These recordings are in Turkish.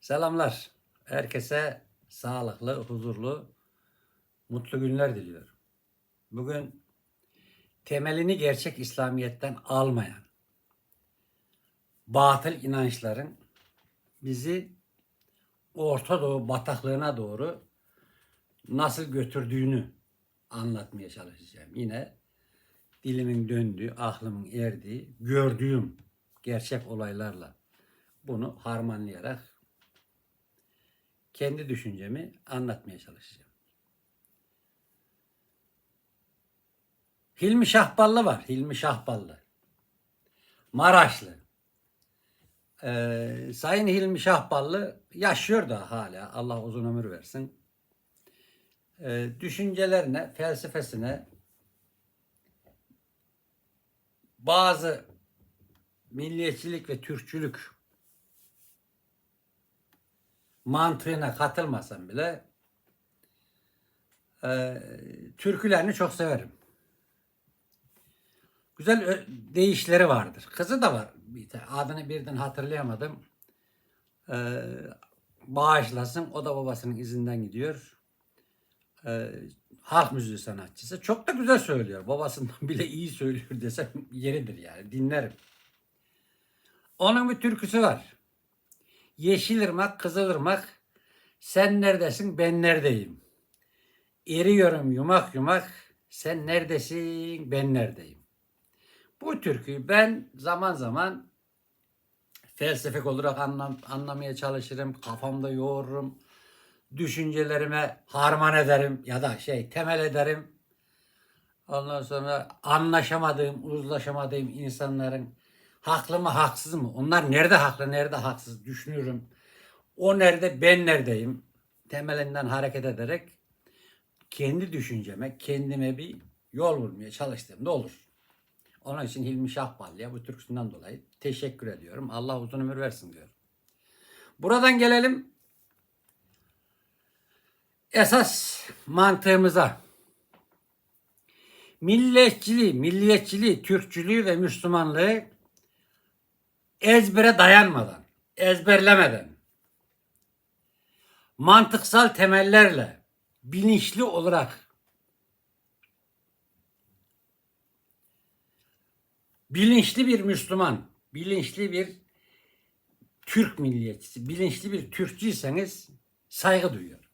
Selamlar. Herkese sağlıklı, huzurlu, mutlu günler diliyorum. Bugün temelini gerçek İslamiyet'ten almayan batıl inançların bizi Orta Doğu bataklığına doğru nasıl götürdüğünü anlatmaya çalışacağım. Yine dilimin döndüğü, aklımın erdiği, gördüğüm gerçek olaylarla bunu harmanlayarak kendi düşüncemi anlatmaya çalışacağım. Hilmi Şahballı var. Hilmi Şahballı. Maraşlı. Ee, Sayın Hilmi Şahballı yaşıyor da hala. Allah uzun ömür versin. Ee, düşüncelerine, felsefesine bazı milliyetçilik ve Türkçülük mantığına katılmasam bile e, türkülerini çok severim. Güzel deyişleri vardır. Kızı da var. Adını birden hatırlayamadım. E, bağışlasın. O da babasının izinden gidiyor. E, halk müziği sanatçısı. Çok da güzel söylüyor. Babasından bile iyi söylüyor desem yeridir yani. Dinlerim. Onun bir türküsü var. Yeşilırmak, Kızılırmak, sen neredesin, ben neredeyim? Eriyorum yumak yumak, sen neredesin, ben neredeyim? Bu türküyü ben zaman zaman felsefik olarak anlam, anlamaya çalışırım, kafamda yoğururum, düşüncelerime harman ederim ya da şey temel ederim. Ondan sonra anlaşamadığım, uzlaşamadığım insanların haklı mı haksız mı? Onlar nerede haklı, nerede haksız düşünüyorum. O nerede, ben neredeyim? Temelinden hareket ederek kendi düşünceme, kendime bir yol bulmaya çalıştığımda olur. Onun için Hilmi Şahballı'ya bu türküsünden dolayı teşekkür ediyorum. Allah uzun ömür versin diyorum. Buradan gelelim esas mantığımıza. Milliyetçiliği, milliyetçiliği, Türkçülüğü ve Müslümanlığı ezbere dayanmadan, ezberlemeden, mantıksal temellerle, bilinçli olarak bilinçli bir Müslüman, bilinçli bir Türk milliyetçisi, bilinçli bir Türkçüyseniz saygı duyuyorum.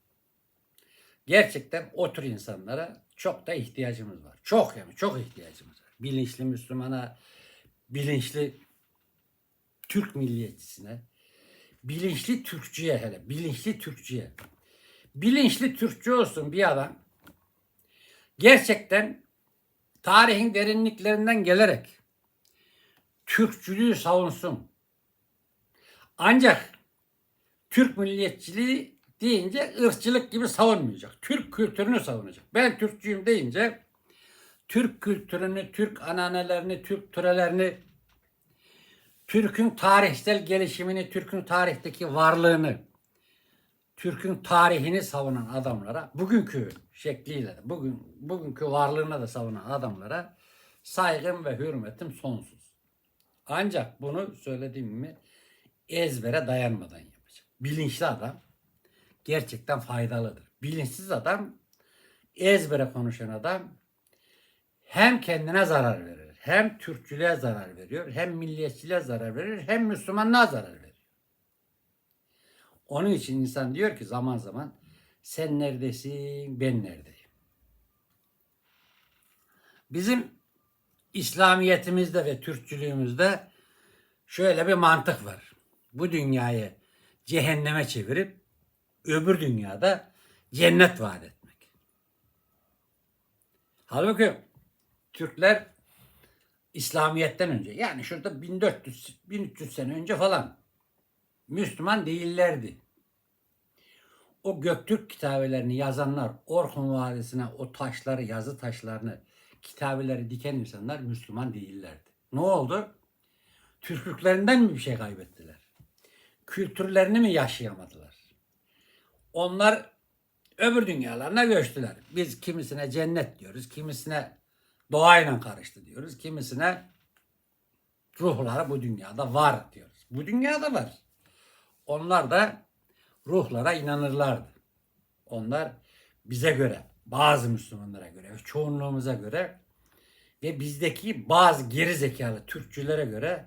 Gerçekten o tür insanlara çok da ihtiyacımız var. Çok yani çok ihtiyacımız var. Bilinçli Müslümana, bilinçli Türk milliyetçisine, bilinçli Türkçüye hele, bilinçli Türkçüye. Bilinçli Türkçü olsun bir adam gerçekten tarihin derinliklerinden gelerek Türkçülüğü savunsun. Ancak Türk milliyetçiliği deyince ırkçılık gibi savunmayacak. Türk kültürünü savunacak. Ben Türkçüyüm deyince Türk kültürünü, Türk ananelerini, Türk türelerini, Türk'ün tarihsel gelişimini, Türk'ün tarihteki varlığını, Türk'ün tarihini savunan adamlara, bugünkü şekliyle bugün bugünkü varlığına da savunan adamlara saygım ve hürmetim sonsuz. Ancak bunu söylediğim gibi ezbere dayanmadan yapacak. Bilinçli adam gerçekten faydalıdır. Bilinçsiz adam, ezbere konuşan adam hem kendine zarar verir, hem Türkçülüğe zarar veriyor, hem milliyetçiliğe zarar verir, hem Müslümanlığa zarar verir. Onun için insan diyor ki zaman zaman sen neredesin, ben neredeyim. Bizim İslamiyetimizde ve Türkçülüğümüzde şöyle bir mantık var. Bu dünyayı cehenneme çevirip öbür dünyada cennet vaat etmek. Halbuki Türkler İslamiyet'ten önce yani şurada 1400 1300 sene önce falan Müslüman değillerdi. O Göktürk kitabelerini yazanlar Orhun Vadisi'ne o taşları, yazı taşlarını, kitabeleri diken insanlar Müslüman değillerdi. Ne oldu? Türklüklerinden mi bir şey kaybettiler? Kültürlerini mi yaşayamadılar? Onlar öbür dünyalarına göçtüler. Biz kimisine cennet diyoruz, kimisine doğayla karıştı diyoruz, kimisine ruhları bu dünyada var diyoruz. Bu dünyada var. Onlar da ruhlara inanırlardı. Onlar bize göre, bazı Müslümanlara göre, çoğunluğumuza göre ve bizdeki bazı geri zekalı Türkçülere göre,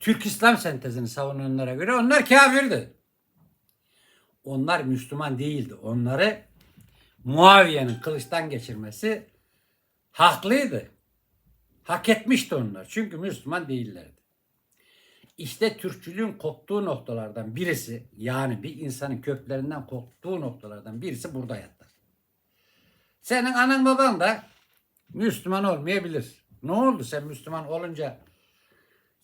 Türk İslam sentezini savunanlara göre onlar kafirdi. Onlar Müslüman değildi. Onları Muaviye'nin kılıçtan geçirmesi haklıydı. Hak etmişti onlar. Çünkü Müslüman değillerdi. İşte Türkçülüğün koptuğu noktalardan birisi yani bir insanın köklerinden koptuğu noktalardan birisi burada yatar. Senin anan baban da Müslüman olmayabilir. Ne oldu sen Müslüman olunca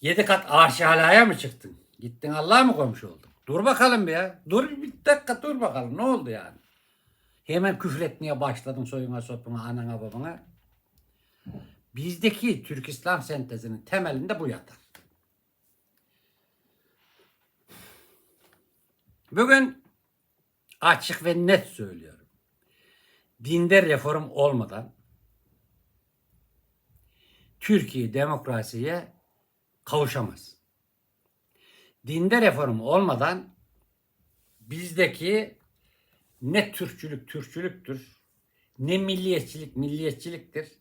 yedi kat arş alaya mı çıktın? Gittin Allah'a mı komşu oldun? Dur bakalım bir ya. Dur bir dakika dur bakalım ne oldu yani? Hemen küfretmeye başladın soyuna sopuna anana babana. Bizdeki Türk İslam sentezinin temelinde bu yatar. Bugün açık ve net söylüyorum. Dinde reform olmadan Türkiye demokrasiye kavuşamaz. Dinde reform olmadan bizdeki ne Türkçülük Türkçülüktür, ne milliyetçilik milliyetçiliktir,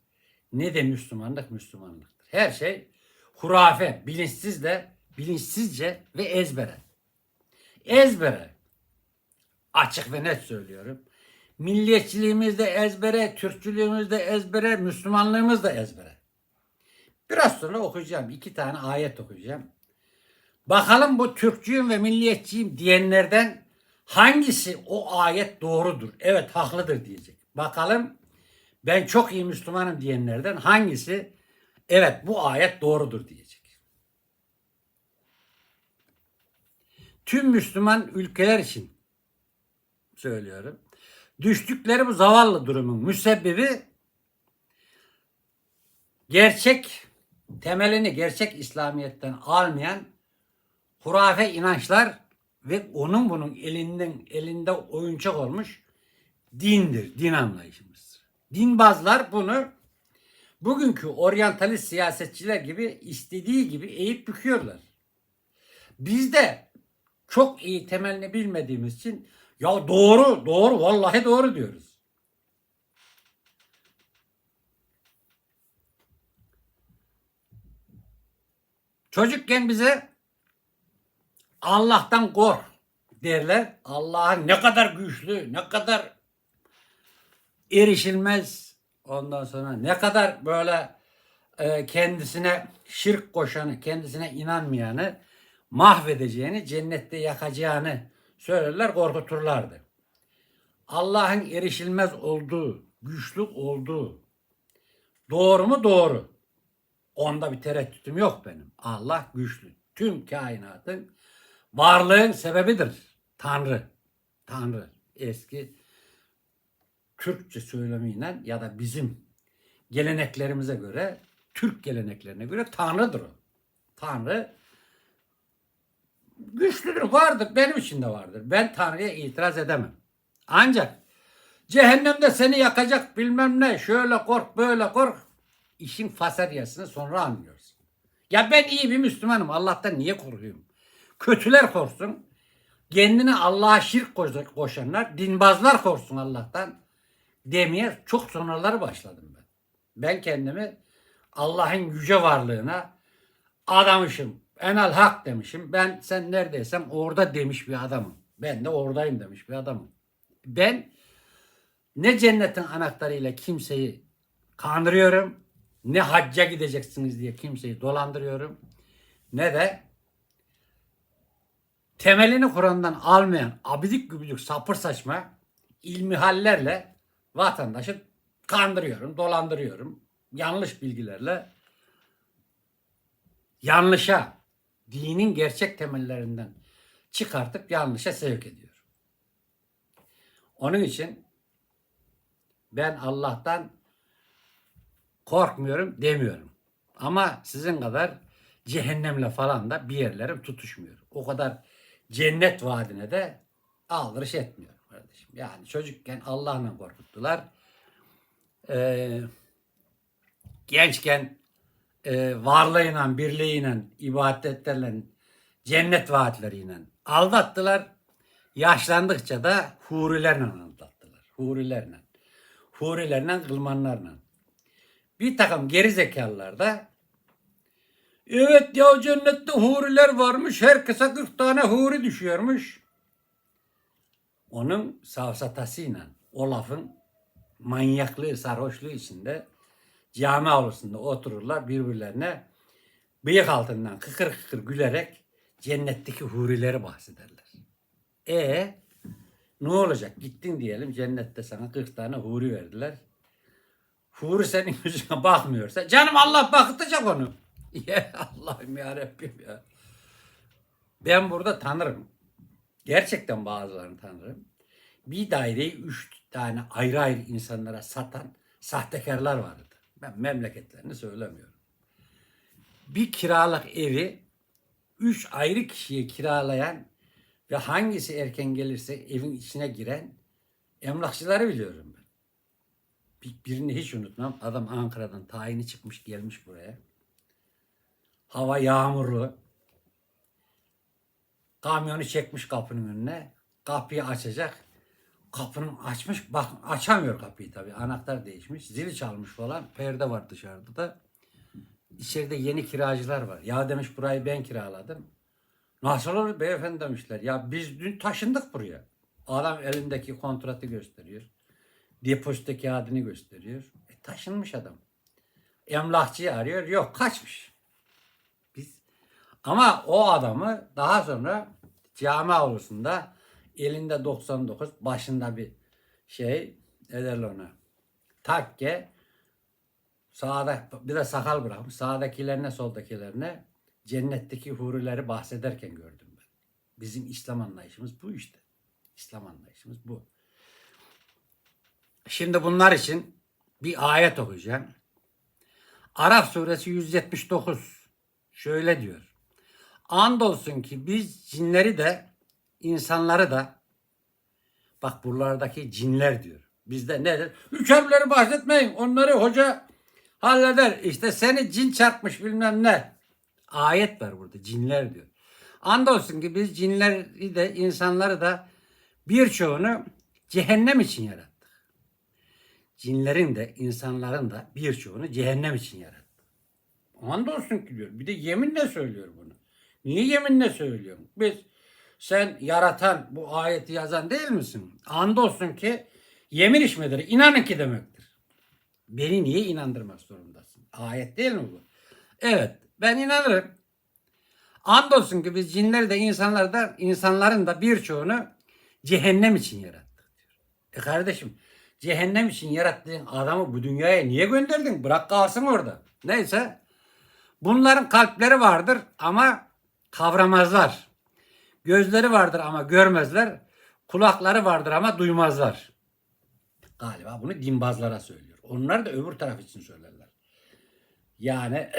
ne de Müslümanlık Müslümanlıktır. Her şey hurafe, bilinçsiz de, bilinçsizce ve ezbere. Ezbere. Açık ve net söylüyorum. Milliyetçiliğimiz de ezbere, Türkçülüğümüz de ezbere, Müslümanlığımız da ezbere. Biraz sonra okuyacağım. iki tane ayet okuyacağım. Bakalım bu Türkçüyüm ve milliyetçiyim diyenlerden hangisi o ayet doğrudur? Evet haklıdır diyecek. Bakalım ben çok iyi Müslümanım diyenlerden hangisi evet bu ayet doğrudur diyecek. Tüm Müslüman ülkeler için söylüyorum. Düştükleri bu zavallı durumun müsebbibi gerçek temelini gerçek İslamiyet'ten almayan hurafe inançlar ve onun bunun elinden elinde oyuncak olmuş dindir, din anlayışımız. Dinbazlar bunu bugünkü oryantalist siyasetçiler gibi istediği gibi eğip büküyorlar. Biz de çok iyi temelini bilmediğimiz için ya doğru, doğru, vallahi doğru diyoruz. Çocukken bize Allah'tan kork derler. Allah'ın ne kadar güçlü, ne kadar erişilmez ondan sonra ne kadar böyle e, kendisine şirk koşanı, kendisine inanmayanı mahvedeceğini, cennette yakacağını söylerler, korkuturlardı. Allah'ın erişilmez olduğu, güçlü olduğu doğru mu? Doğru. Onda bir tereddütüm yok benim. Allah güçlü. Tüm kainatın varlığın sebebidir. Tanrı. Tanrı. Eski Türkçe söylemiyle ya da bizim geleneklerimize göre, Türk geleneklerine göre Tanrı'dır o. Tanrı güçlüdür, vardır. Benim için de vardır. Ben Tanrı'ya itiraz edemem. Ancak cehennemde seni yakacak bilmem ne, şöyle kork, böyle kork. İşin faseryasını sonra anlıyorsun. Ya ben iyi bir Müslümanım. Allah'tan niye korkuyorum? Kötüler korksun. Kendine Allah'a şirk koşanlar, dinbazlar korksun Allah'tan demeye çok sonraları başladım ben. Ben kendimi Allah'ın yüce varlığına adamışım. Enel hak demişim. Ben sen neredeysen orada demiş bir adamım. Ben de oradayım demiş bir adamım. Ben ne cennetin anahtarıyla kimseyi kandırıyorum, ne hacca gideceksiniz diye kimseyi dolandırıyorum, ne de temelini Kur'an'dan almayan abidik gübüdük sapır saçma ilmihallerle vatandaşı kandırıyorum, dolandırıyorum. Yanlış bilgilerle yanlışa, dinin gerçek temellerinden çıkartıp yanlışa sevk ediyor. Onun için ben Allah'tan korkmuyorum demiyorum. Ama sizin kadar cehennemle falan da bir yerlerim tutuşmuyor. O kadar cennet vaadine de aldırış kardeşim. Yani çocukken Allah'la korkuttular. Ee, gençken e, varlığıyla, birliğiyle, ibadetlerle, cennet vaatleriyle aldattılar. Yaşlandıkça da hurilerle anlattılar. Hurilerle. Hurilerle, kılmanlarla. Bir takım geri zekalılar da evet ya cennette huriler varmış. Herkese 40 tane huri düşüyormuş. Onun savsatasıyla o manyaklığı, sarhoşluğu içinde cami avlusunda otururlar birbirlerine bıyık altından kıkır kıkır gülerek cennetteki hurileri bahsederler. E ne olacak? Gittin diyelim cennette sana 40 tane huri verdiler. Huri senin yüzüne bakmıyorsa canım Allah bakıtacak onu. Ya Allah'ım ya Rabbim ya. Ben burada tanırım. Gerçekten bazılarını tanırım. Bir daireyi üç tane ayrı ayrı insanlara satan sahtekarlar vardı. Ben memleketlerini söylemiyorum. Bir kiralık evi üç ayrı kişiye kiralayan ve hangisi erken gelirse evin içine giren emlakçıları biliyorum ben. Bir- Birini hiç unutmam. Adam Ankara'dan tayini çıkmış gelmiş buraya. Hava yağmurlu. Kamyonu çekmiş kapının önüne. Kapıyı açacak. Kapının açmış. Bak açamıyor kapıyı tabii. Anahtar değişmiş. Zili çalmış falan. Perde var dışarıda da. İçeride yeni kiracılar var. Ya demiş burayı ben kiraladım. Nasıl olur beyefendi demişler. Ya biz dün taşındık buraya. Adam elindeki kontratı gösteriyor. Depozito kağıdını gösteriyor. E, taşınmış adam. Emlakçıyı arıyor. Yok kaçmış. Ama o adamı daha sonra cami avlusunda elinde 99 başında bir şey ne derler ona takke sağda bir de sakal bırakmış. Sağdakilerine soldakilerine cennetteki hurileri bahsederken gördüm ben. Bizim İslam anlayışımız bu işte. İslam anlayışımız bu. Şimdi bunlar için bir ayet okuyacağım. Araf suresi 179 şöyle diyor. Andolsun ki biz cinleri de insanları da bak buralardaki cinler diyor. Bizde nedir? Üçerleri bahsetmeyin. Onları hoca halleder. İşte seni cin çarpmış bilmem ne. Ayet var burada. Cinler diyor. Andolsun ki biz cinleri de insanları da birçoğunu cehennem için yarattık. Cinlerin de insanların da birçoğunu cehennem için yarattık. Andolsun ki diyor. Bir de yeminle söylüyor bunu. Niye yeminle söylüyorum? Biz sen yaratan bu ayeti yazan değil misin? Andolsun ki yemin içmeleri inanın ki demektir. Beni niye inandırmak zorundasın? Ayet değil mi bu? Evet ben inanırım. Andolsun ki biz cinleri de insanları da insanların da birçoğunu cehennem için yarattık. E kardeşim cehennem için yarattığın adamı bu dünyaya niye gönderdin? Bırak kalsın orada. Neyse bunların kalpleri vardır ama kavramazlar. Gözleri vardır ama görmezler. Kulakları vardır ama duymazlar. Galiba bunu dinbazlara söylüyor. Onlar da öbür taraf için söylerler. Yani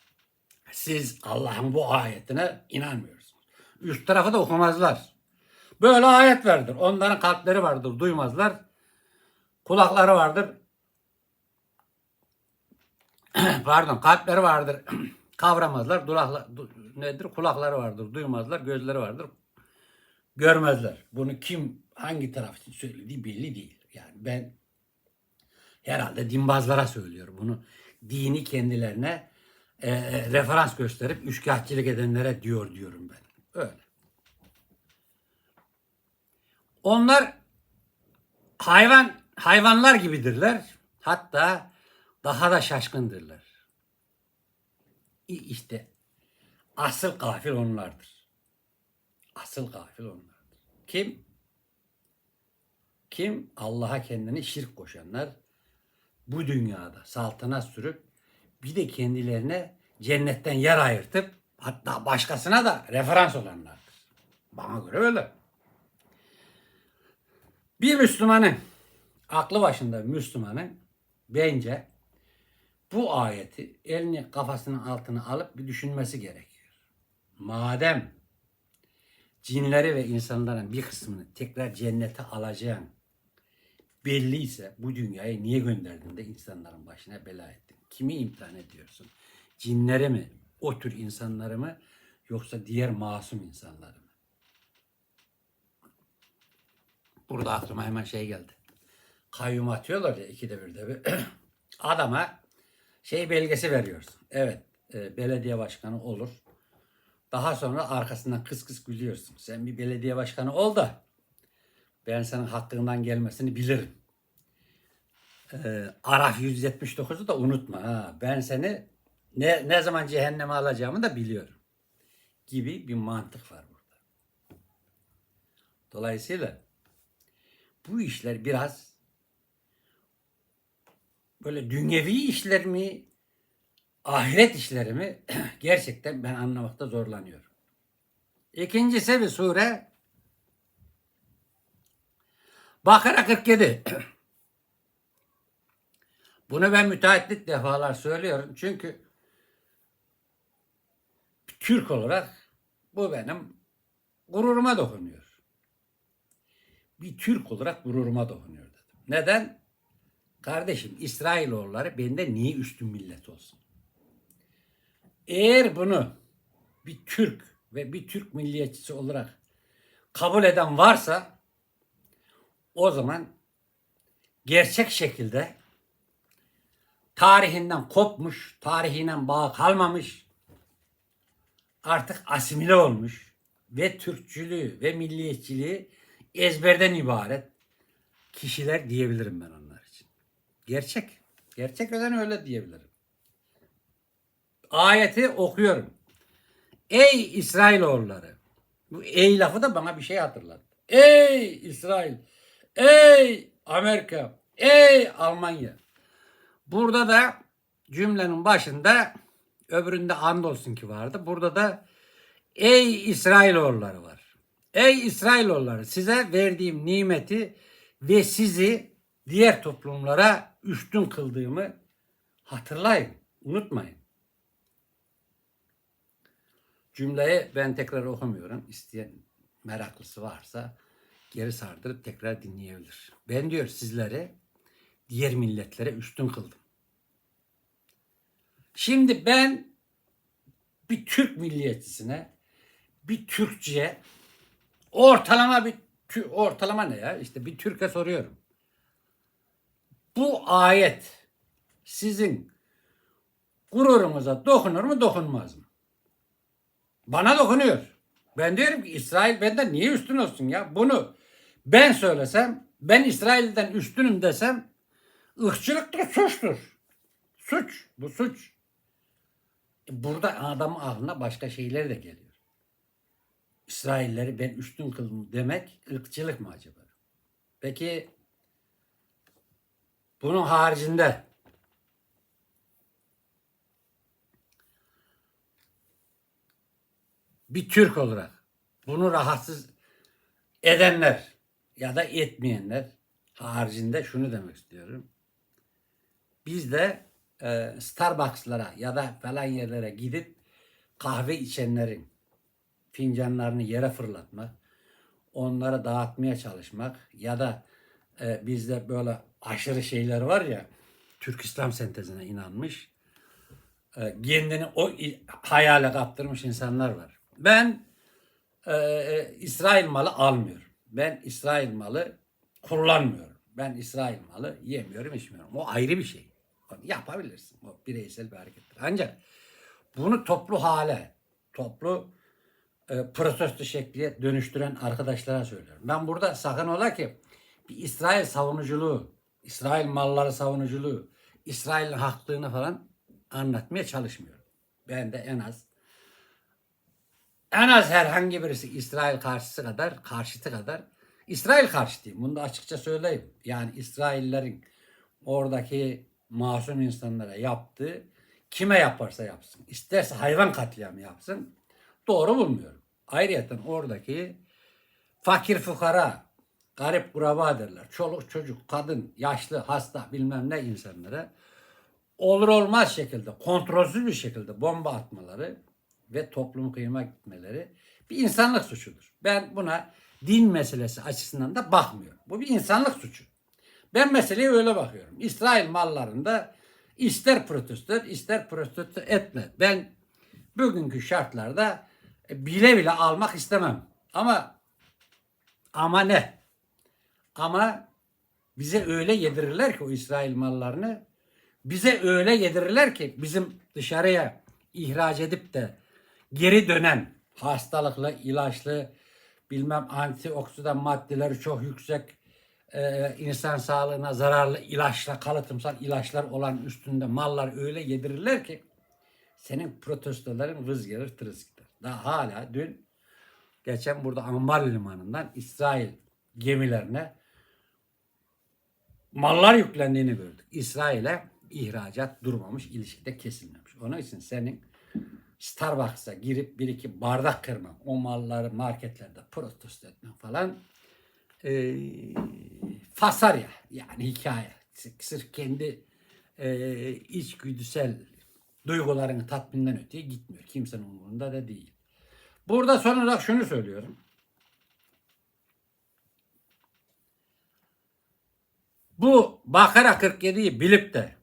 siz Allah'ın bu ayetine inanmıyorsunuz. Üst tarafı da okumazlar. Böyle ayet vardır. Onların kalpleri vardır, duymazlar. Kulakları vardır. Pardon, kalpleri vardır. Kavramazlar. Durakla, du- nedir? Kulakları vardır, duymazlar. Gözleri vardır. Görmezler. Bunu kim hangi taraf için söylediği belli değil. Yani ben herhalde dinbazlara söylüyor bunu. Dini kendilerine e, e, referans gösterip üçkağıtçılık edenlere diyor diyorum ben. Öyle. Onlar hayvan hayvanlar gibidirler. Hatta daha da şaşkındırlar. İşte asıl gafil onlardır. Asıl gafil onlardır. Kim? Kim Allah'a kendini şirk koşanlar bu dünyada saltanat sürüp bir de kendilerine cennetten yer ayırtıp hatta başkasına da referans olanlardır. Bana göre öyle. Bir Müslümanın aklı başında Müslümanın bence bu ayeti elini kafasının altına alıp bir düşünmesi gerekiyor. Madem cinleri ve insanların bir kısmını tekrar cennete alacağın belliyse bu dünyaya niye gönderdin de insanların başına bela ettin? Kimi imtihan ediyorsun? Cinleri mi? O tür insanları mı? Yoksa diğer masum insanları mı? Burada aklıma hemen şey geldi. Kayyum atıyorlar ya ikide birde bir. Adama şey belgesi veriyorsun. Evet e, belediye başkanı olur. Daha sonra arkasından kıs kıs gülüyorsun. Sen bir belediye başkanı ol da ben senin hakkından gelmesini bilirim. Ee, Araf 179'u da unutma. Ha. Ben seni ne, ne zaman cehenneme alacağımı da biliyorum. Gibi bir mantık var burada. Dolayısıyla bu işler biraz böyle dünyevi işler mi, ahiret işleri mi gerçekten ben anlamakta zorlanıyorum. İkincisi bir sure Bakara 47. Bunu ben müteahhitlik defalar söylüyorum. Çünkü Türk olarak bu benim gururuma dokunuyor. Bir Türk olarak gururuma dokunuyor dedim. Neden? Kardeşim İsrailoğulları bende niye üstün millet olsun? Eğer bunu bir Türk ve bir Türk milliyetçisi olarak kabul eden varsa o zaman gerçek şekilde tarihinden kopmuş, tarihinden bağ kalmamış, artık asimile olmuş ve Türkçülüğü ve milliyetçiliği ezberden ibaret kişiler diyebilirim ben için. Gerçek. Gerçek öden öyle diyebilirim. Ayeti okuyorum. Ey İsrailoğulları. Bu ey lafı da bana bir şey hatırlattı. Ey İsrail. Ey Amerika. Ey Almanya. Burada da cümlenin başında öbüründe andolsun ki vardı. Burada da ey İsrailoğulları var. Ey İsrailoğulları size verdiğim nimeti ve sizi diğer toplumlara üstün kıldığımı hatırlayın. Unutmayın. Cümleyi ben tekrar okumuyorum. İsteyen meraklısı varsa geri sardırıp tekrar dinleyebilir. Ben diyor sizlere diğer milletlere üstün kıldım. Şimdi ben bir Türk milliyetçisine, bir Türkçe'ye ortalama bir ortalama ne ya? İşte bir Türk'e soruyorum. Bu ayet sizin gururunuza dokunur mu dokunmaz mı? Bana dokunuyor. Ben diyorum ki İsrail benden niye üstün olsun ya? Bunu ben söylesem, ben İsrail'den üstünüm desem ırkçılıktır, suçtur. Suç, bu suç. E Burada adamın aklına başka şeyler de geliyor. İsrailleri ben üstün kıldım demek ırkçılık mı acaba? Peki bunun haricinde bir Türk olarak bunu rahatsız edenler ya da etmeyenler haricinde şunu demek istiyorum. Biz de e, Starbucks'lara ya da falan yerlere gidip kahve içenlerin fincanlarını yere fırlatmak, onları dağıtmaya çalışmak ya da e, bizde böyle aşırı şeyler var ya Türk İslam sentezine inanmış e, kendini o hayale kaptırmış insanlar var. Ben e, e, İsrail malı almıyorum. Ben İsrail malı kullanmıyorum. Ben İsrail malı yemiyorum, içmiyorum. O ayrı bir şey. Onu yapabilirsin. O bireysel bir harekettir. Ancak bunu toplu hale, toplu e, protesto şekliye dönüştüren arkadaşlara söylüyorum. Ben burada sakın ola ki bir İsrail savunuculuğu, İsrail malları savunuculuğu, İsrail'in haklılığını falan anlatmaya çalışmıyorum. Ben de en az en az herhangi birisi İsrail karşısı kadar, karşıtı kadar İsrail karşıtıyım. Bunu da açıkça söyleyeyim. Yani İsraillerin oradaki masum insanlara yaptığı kime yaparsa yapsın. İsterse hayvan katliamı yapsın. Doğru bulmuyorum. Ayrıca oradaki fakir fukara, garip kuraba derler. Çoluk çocuk, kadın, yaşlı, hasta bilmem ne insanlara olur olmaz şekilde, kontrolsüz bir şekilde bomba atmaları ve toplum kıyıma gitmeleri bir insanlık suçudur. Ben buna din meselesi açısından da bakmıyorum. Bu bir insanlık suçu. Ben meseleye öyle bakıyorum. İsrail mallarında ister protesto ister protesto etme. Ben bugünkü şartlarda bile bile almak istemem. Ama ama ne? Ama bize öyle yedirirler ki o İsrail mallarını bize öyle yedirirler ki bizim dışarıya ihraç edip de geri dönen hastalıklı, ilaçlı, bilmem antioksidan maddeleri çok yüksek, e, insan sağlığına zararlı ilaçla, kalıtımsal ilaçlar olan üstünde mallar öyle yedirirler ki senin protestoların vız gelir tırıs gider. Daha hala dün geçen burada Ambar Limanı'ndan İsrail gemilerine mallar yüklendiğini gördük. İsrail'e ihracat durmamış, ilişkide kesilmemiş. Onun için senin Starbucks'a girip bir iki bardak kırmak, o malları marketlerde protesto etmek falan e, fasarya yani hikaye. Sırf kendi e, içgüdüsel duygularını tatminden öteye gitmiyor. Kimsenin umurunda da değil. Burada son olarak şunu söylüyorum. Bu Bakara 47'yi bilip de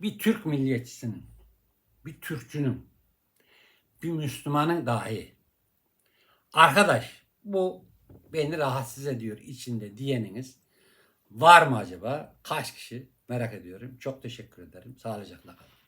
bir Türk milliyetçisinin, bir Türkçünün, bir Müslümanın dahi arkadaş bu beni rahatsız ediyor içinde diyeniniz var mı acaba? Kaç kişi? Merak ediyorum. Çok teşekkür ederim. Sağlıcakla kalın.